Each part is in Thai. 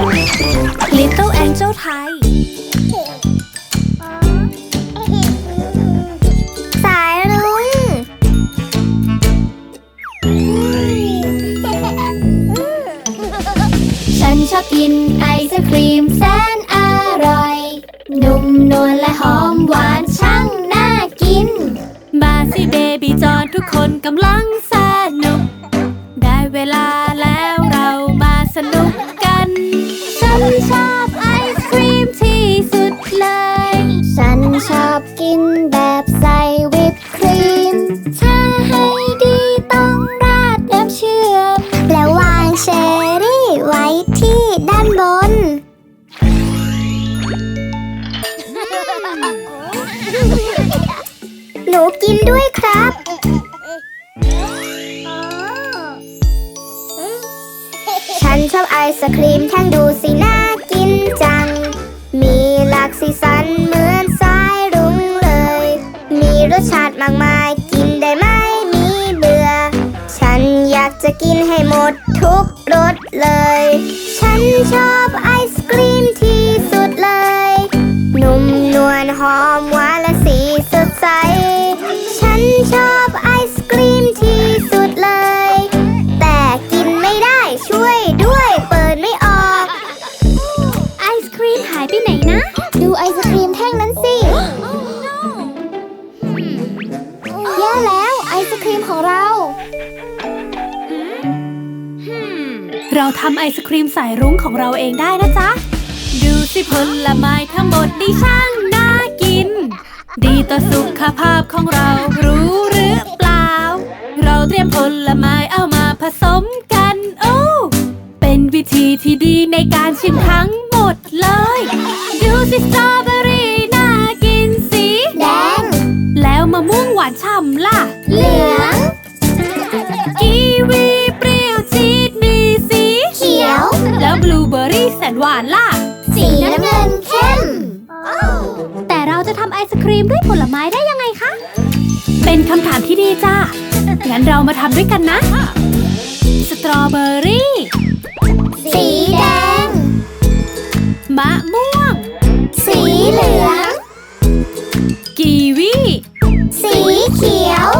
Little Angel ไทย สายรุ้งฉันชอบกินไอศครีมแสนอร่อย นุ่มนวลและหอมหวานช่างน่ากินมาสิเบบี้จอนทุกคนกำลัง ไอศครีมแท่งดูสิน่ากินจัง มีหลากสีสันเหมือนสายรุ้งเลย มีรสชาติมากมายกินได้ไม่มีเบื่อ ฉันอยากจะกินให้หมดทุกรสเลย ฉันชอบำไอศครีมสายรุ้งของเราเองได้นะจ๊ะ ดูสิผลไม้ทั้งหมดดีช่างน่ากิน ดีต่อสุขภาพของเรารู้หรือเปล่า เราเตรียมผลไม้เอามาผสมกันโอ้เป็นวิธีที่ดีในการชิมทั้งำถามที่ดีจ้า งั้นเรามาทำด้วยกันนะ สตรอเบอรี่ สีแดง มะม่วง สีเหลือง กีวี สีเขียว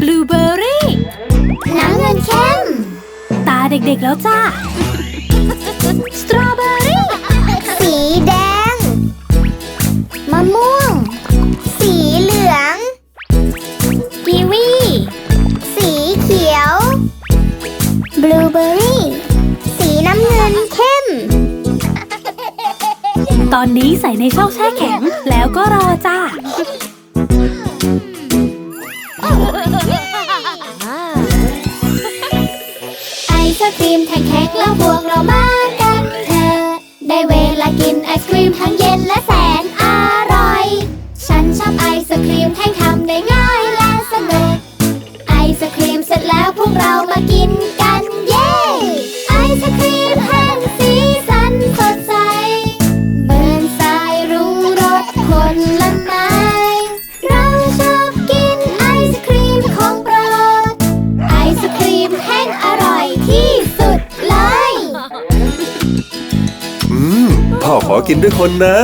บลูเบอร์รี่ น้ำเงินเข้ม ตาเด็กๆแล้วจ้า อนนี้ใส่ในช่องแช่แข็ง แล้วก็รอจ้า ไอศครีมแข็งๆแล้วพวกเรามากันเถอะได้เวลากินไอศครีมทั้งเย็นและแสนอร่อย ฉันชอบไอศครีมแท่งทำได้ง่ายและสนุก ไอศครีมเสร็จแล้วพวกเรามากินกันเย้ ไอศครีม อขอกินด้วยคนนะ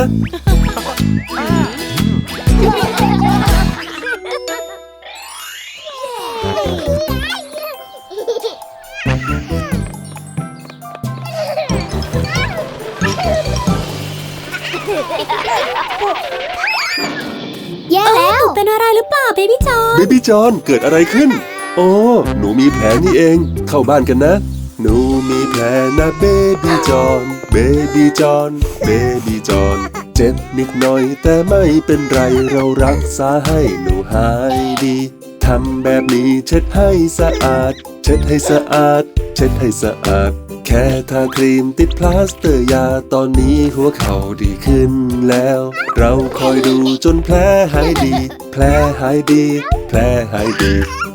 แย่แล้ว เป็นอะไรหรือเปล่าเบบี้จอเบบี้จอนเกิดอะไรขึ้น โอ้หนูมีแผลนี่เอง เข้าบ้านกันนะ หนูมีแผลนะเบบี้จอน เบบี้จอนเบบี้จอนเจ็บนิดหน่อยแต่ไม่เป็นไรเรารักษาให้หนูหายดีทำแบบนี้เช็ดให้สะอาด เช็ดให้สะอาด เช็ดให้สะอาด แค่ทาครีมติดพลาสเตอร์ยาตอนนี้หัวเข่าดีขึ้นแล้ว เราคอยดูจนแผลหายดี แผลหายดี แผลหายดี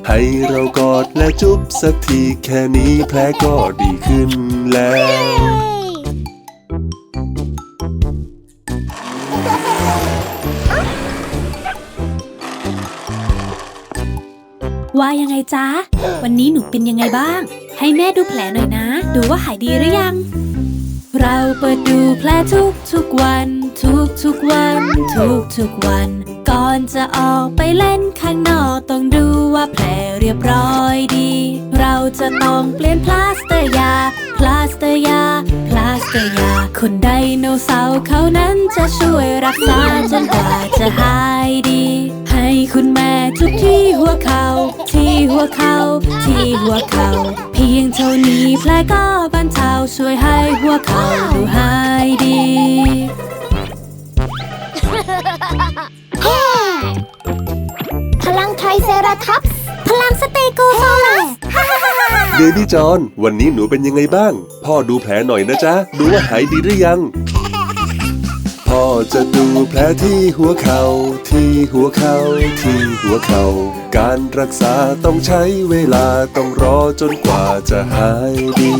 ให้เรากอดและจุ๊บสักทีแค่นี้แผลก็ดีขึ้นแล้ว ว่ายังไงจ๊ะ วันนี้หนูเป็นยังไงบ้าง ให้แม่ดูแผลหน่อยนะ ดูว่าหายดีหรือยัง เราเปิดดูแผลทุกทุกวัน ทุกทุกวัน ทุกทุกวัน ก่อนจะออกไปเล่นข้างนอกต้องดูว่าแผลเรียบร้อยดี เราจะต้องเปลี่ยนพลาสเตอร์ยา พลาสเตอร์ยา พลาสเตอร์ยา คนไดโนเสาร์เขานั้นจะช่วยรักษาจนกว่าจะหายดี คุณแม่จุดที่หัวเขาที่หัวเขาที่หัวเขาเพียงเท่านี้แผลก็บรรเทาช่วยให้หัวเขาดูหายดีพลังไทรเซราทัปส์พลังสเตโกโซลัสเบบี้จอน วันนี้หนูเป็นยังไงบ้าง พ่อดูแผลหน่อยนะจ๊ะ ดูว่าหายดีหรือยัง พ่อจะดูแผลที่หัวเขา่าที่หัวเขา่าที่หัวเขา่าการรักษาต้องใช้เวลาต้องรอจนกว่าจะหายดี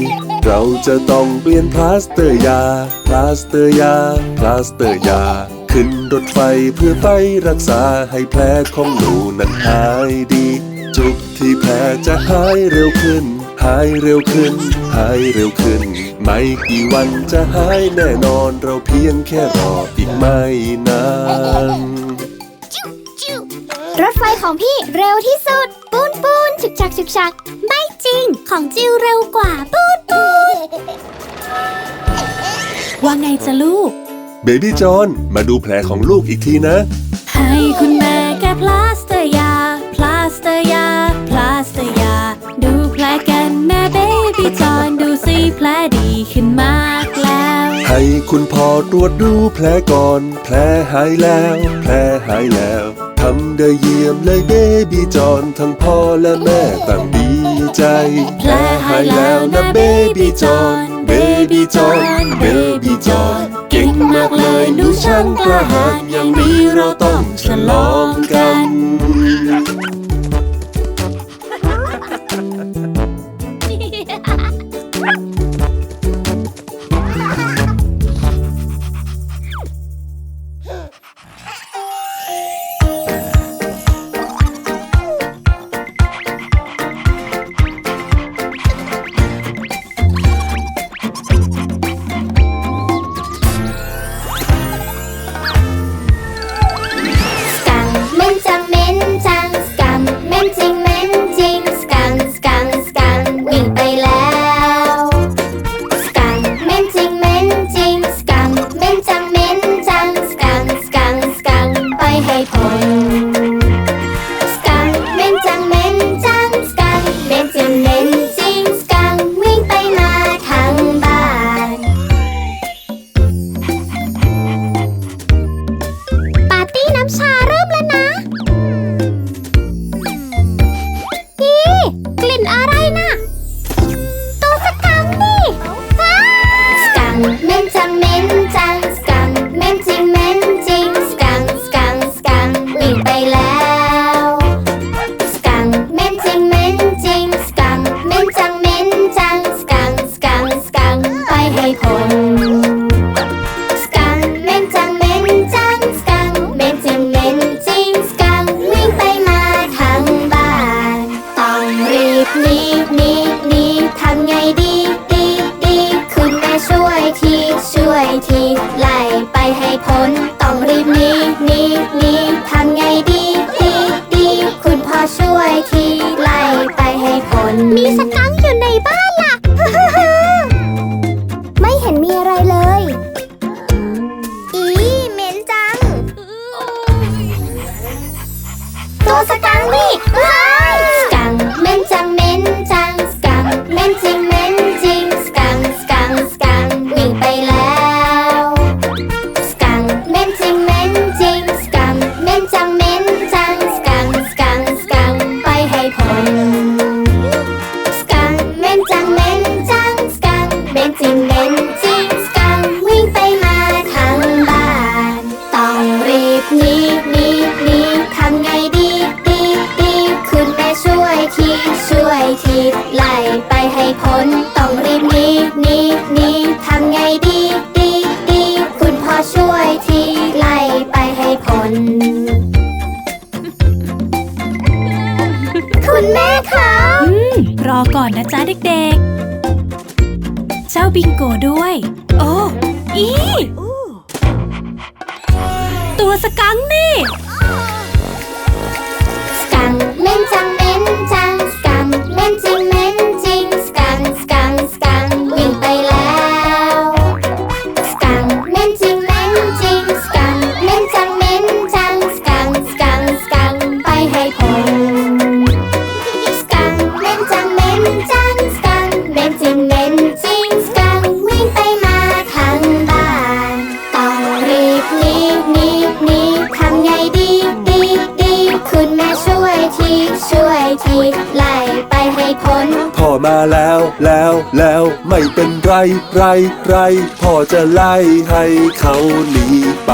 เราจะต้องเปลี่ยนพลาสเตอร์ยา พลาสเตอร์ยา พลาสเตอร์ยา ขึ้นรถไฟเพื่อไปรักษาให้แผลของหนูนั้นหายดี จุดที่แผลจะหายเร็วขึ้น หายเร็วขึ้น หายเร็วขึ้น ไม่กี่วันจะหายแน่นอนเราเพียงแค่รออีกไม่นานรถไฟของพี่เร็วที่สุด ปูนปูนฉึกฉักฉึกฉัก ไม่จริง ของจิวเร็วกว่าปูนปูนว่าไงจะลูก เบบี้จอนมาดูแผลของลูกอีกทีนะ ให้คุณแม่แก้พลาสเตอร์ยา พลาสเตอร์ยา พลาสเตอร์ยาดูแผลกันแม่เบบี้จอนดูสิแผลดีขึ้นมากแล้ว ให้คุณพ่อตรวจดูแผลก่อน แผลหายแล้ว แผลหายแล้วทำได้เยี่ยมเลยเบบี้จอนทั้งพ่อและแม่ต่างดีใจแผลหายแล้วนะเบบี้จอนเบบี้จอนเบบี้จอนเก่งมากเลยหนูช่างกล้าหาญอย่างนี้เราต้องฉลองกัน ตัวสกัง บิงโกด้วย โอ้อีตัวสกังนี่ สกังเล่นจัง แล้วแล้วแล้วไม่เป็นไรไรไรพ่อจะไล่ให้เขาหนีไป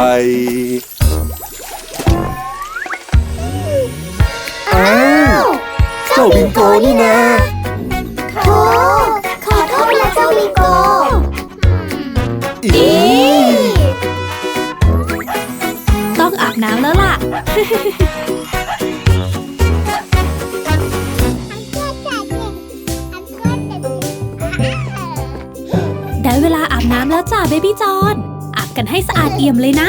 อ้าวเจ้าบิงโกนี่นะโธ่ขอโทษนะเจ้าลิโกอีต้องอาบน้ำแล้วล่ะ แล้วจ้าเบบี้จอนอาบกันให้สะอาดเอี่ยมเลยนะ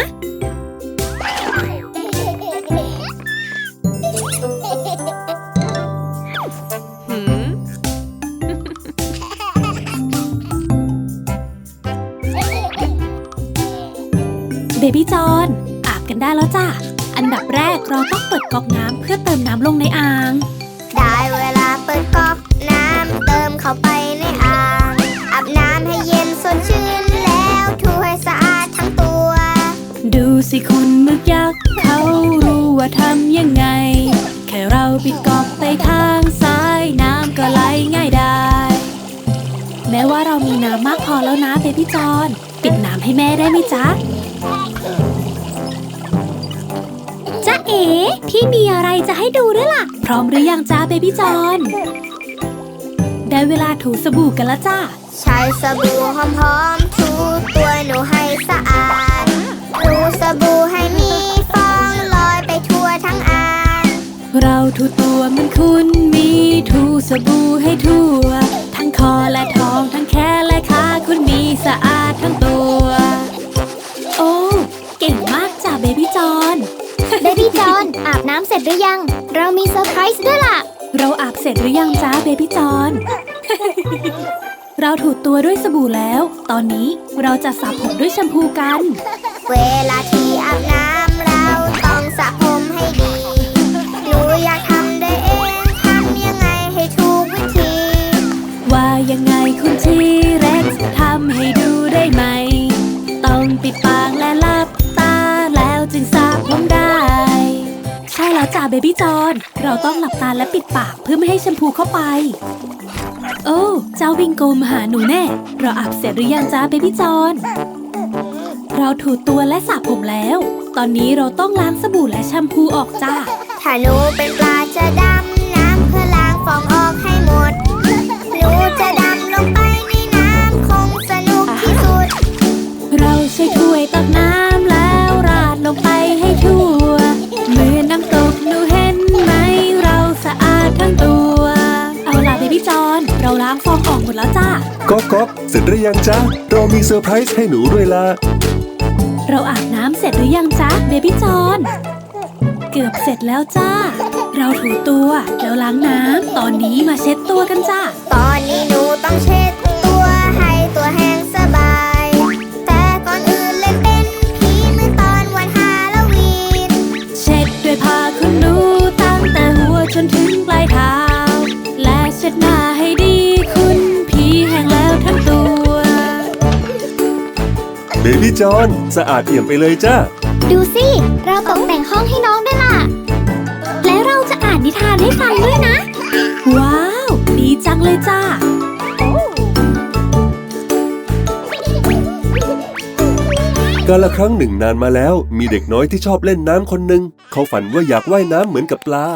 น้ำก็ไหลง่ายได้ แม้ว่าเรามีน้ำมากพอแล้วนะเบบี้จอนปิดน้ำให้แม่ได้ไหมจ๊ะจ๊ะเอ๋พี่มีอะไรจะให้ดูด้วยล่ะ พร้อมหรือยังจ๊ะเบบี้จอนได้เวลาถูสบู่กันแล้วจ้าใช้สบู่หอมๆถูตัวหนูให้สะอาดถูสบู่ให้มีฟองลอยไปทั่วทั้งอ่างเราถูตัวเหมันคุณมี ถูสบู่ให้ทั่ว ทั้งคอและท้องทั้งแขนและขาคุณมีสะอาดทั้งตัว โอ้ เก่งมากจ้ะเบบี้จอนเบบี้จอนอาบน้ำเสร็จหรือยัง เรามีเซอร์ไพรส์ด้วยล่ะ เราอาบเสร็จหรือยังจ้าเบบี้จอนเราถูตัวด้วยสบู่แล้ว ตอนนี้เราจะสระผมด้วยแชมพูกัน เวลาที่อาบน้ำ คุณทีเร็กทำให้ดูได้ไหม ต้องปิดปากและหลับตาแล้วจึงสระผมได้ ใช่แล้วจ้าเบบี้จอน เราต้องหลับตาและปิดปากเพื่อไม่ให้แชมพูเข้าไป โอ้เจ้าวิงโกมาหาหนูแน่ เราอาบเสร็จหรือยังจ้าเบบี้จอน เราถูตัวและสระผมแล้ว ตอนนี้เราต้องล้างสบู่และแชมพูออกจ้า ถ้าหนูเป็นปลาจะดำน้ำเพื่อล้างฟองออกให้หมด หนูจะดำ เอาล่ะเบบี้จอนเราล้างฟองออกหมดแล้วจ้าก๊อกก๊อกเสร็จหรือยังจ๊ะ เรามีเซอร์ไพรส์ให้หนูด้วยล่ะ เราอาบน้ำเสร็จหรือยังจ๊ะเบบี้จอนเกือบเสร็จแล้วจ้า เราถูตัวแล้วล้างน้ำตอนนี้มาเช็ดตัวกันจ้าตอนนี้หนูต้องเช็ด จอน สะอาดเอี่ยมไปเลยจ้า ดูสิ เราตกแต่งห้องให้น้องด้วยล่ะ และเราจะอ่านนิทานให้ฟังด้วยนะ ว้าว ดีจังเลยจ้า กาละครั้งหนึ่งนานมาแล้ว มีเด็กน้อยที่ชอบเล่นน้ำคนหนึ่ง เขาฝันว่าอยากว่ายน้ำเหมือนกับปลา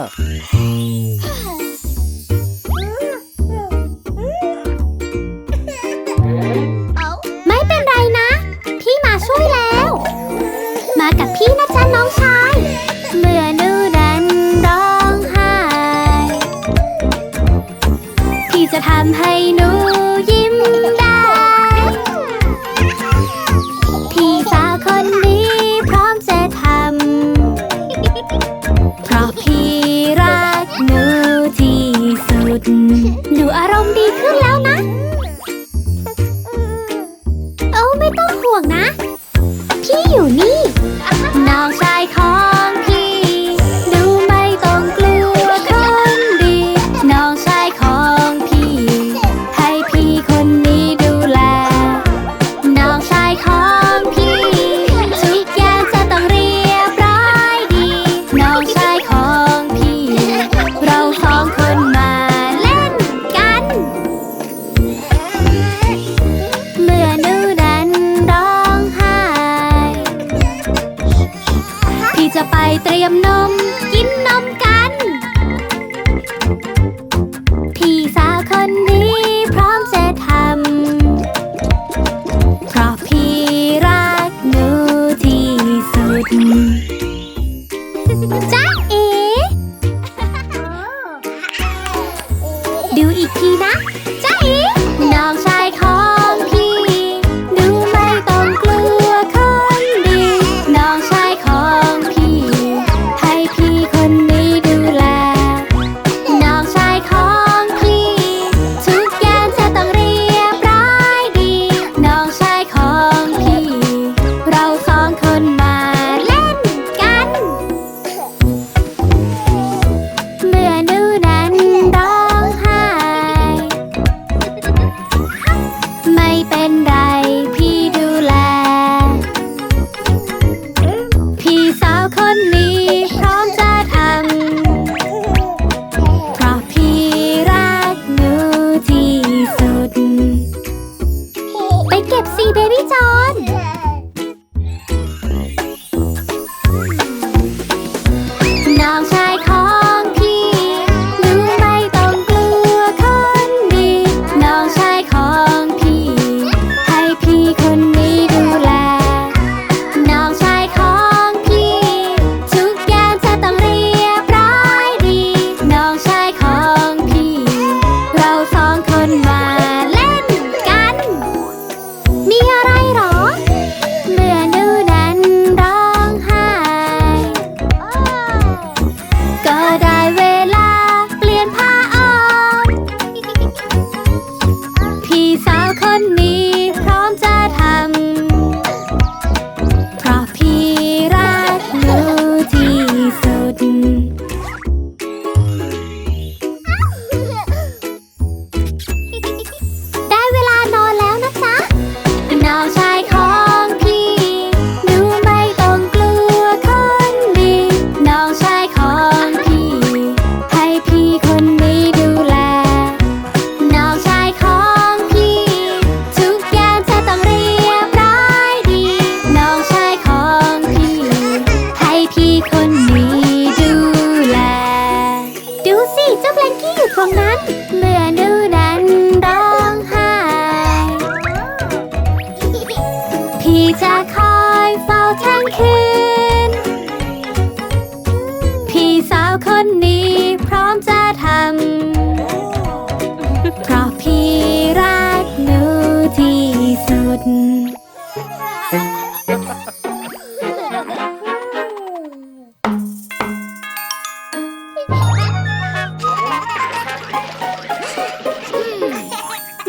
าวคนนี้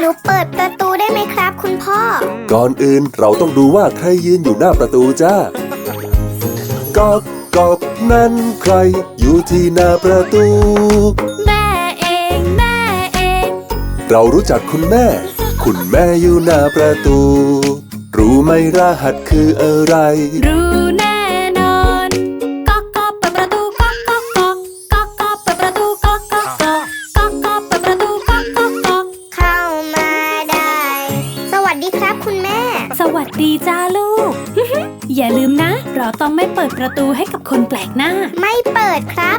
หนูเปิดประตูได้ไหมครับ คุณพ่อ ก่อนอื่นเราต้องดูว่าใครยืนอยู่หน้าประตูจ้าก๊อกก๊อกนั่นใครอยู่ที่หน้าประตู แม่เองแม่เอง เรารู้จักคุณแม่ คุณแม่อยู่หน้าประตู รู้ไหมรหัสคืออะไร รู้ เราต้องไม่เปิดประตูให้กับคนแปลกหน้า ไม่เปิดครับ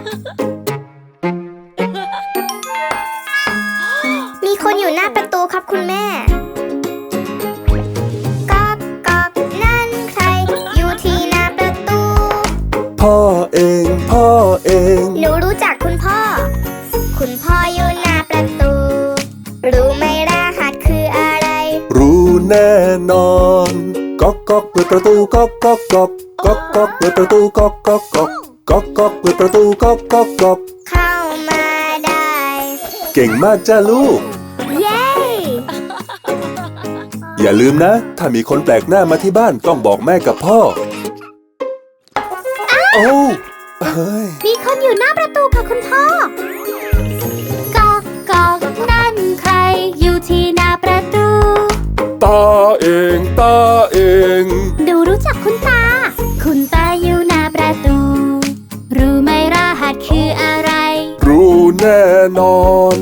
ดประตูก๊อกก๊อกก๊อกก๊อกก๊อกเปิดประตูก๊อกก๊อกก๊อกก๊อกก๊อกเปิดประตูก๊อกก๊อกก๊อกเข้ามาได้ เก่งมากจ้าลูก เย้ อย่าลืมนะ ถ้ามีคนแปลกหน้ามาที่บ้านต้องบอกแม่กับพ่อ โอ้เฮ้ย มีคนอยู่หน้าประตูค่ะคุณพ่อก๊อกก๊อกนั่นใครอยู่ที่หน้าประตู ตาเอง ตาเอง แน่นอน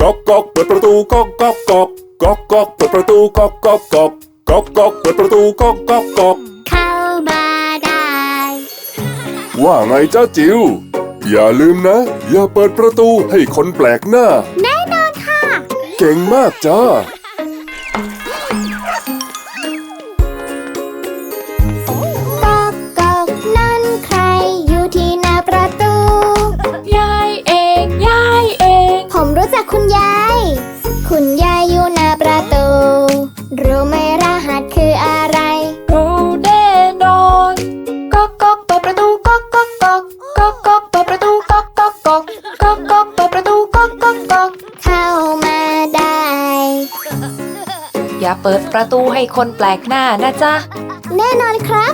ก๊อกก๊อกเปิดประตูก๊อกก๊อกก๊อกก๊อกก๊อกเปิดประตูก๊อกก๊อกก๊อกก๊อกก๊อกเปิดประตูก๊อกก๊อกก๊อกเข้ามาได้ ว่าไงจ้าจิวอย่าลืมนะ อย่าเปิดประตูให้คนแปลกหน้า แน่นอนค่ะ เก่งมากจ้า คนแปลกหน้านะจ๊ะ แน่นอนครับ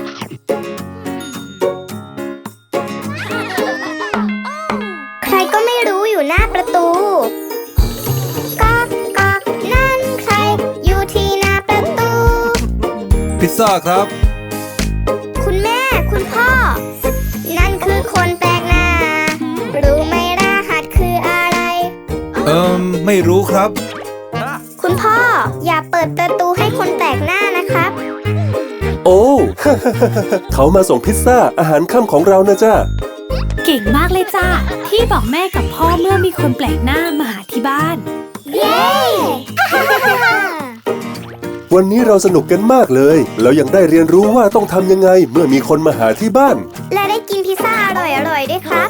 ใครก็ไม่รู้อยู่หน้าประตูก๊อกก๊อกนั่นใคร อยู่ที่หน้าประตู พิซซ่าครับ คุณแม่คุณพ่อ นั่นคือคนแปลกหน้า รู้ไหมรหัสคืออะไร เอิมไม่รู้ครับคุณพ่ออย่า เปิดประตูให้คนแปลกหน้านะครับ โอ้ เขามาส่งพิซซ่าอาหารค่ำของเรานะจ้าเก่งมากเลยจ้าที่บอกแม่กับพ่อเมื่อมีคนแปลกหน้ามาหาที่บ้าน เย้ วันนี้เราสนุกกันมากเลย แล้วยังได้เรียนรู้ว่าต้องทำยังไงเมื่อมีคนมาหาที่บ้าน และได้กินพิซซ่าอร่อยๆด้วยครับ